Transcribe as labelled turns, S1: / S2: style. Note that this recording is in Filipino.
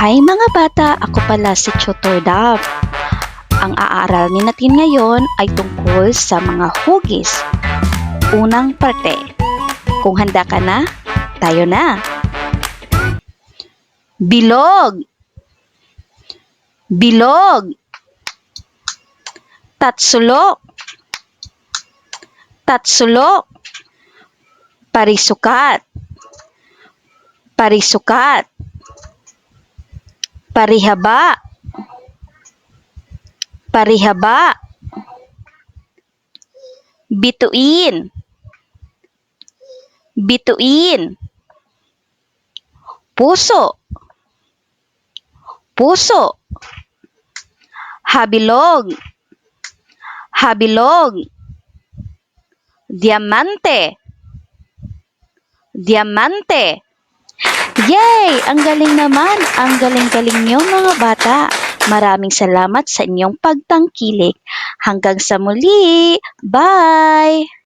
S1: Hi mga bata, ako pala si Tutor Dab. Ang aaralin natin ngayon ay tungkol sa mga hugis. Unang parte. Kung handa ka na, tayo na. Bilog. Bilog. Tatsulok. Tatsulok. Parisukat. Parisukat. Parihaba. Parihaba. Bituin. Bituin. Puso. Puso. Habilog. Habilog. Diamante. Diamante. Yay! Ang galing naman! Ang galing-galing niyo mga bata. Maraming salamat sa inyong pagtangkilik. Hanggang sa muli. Bye!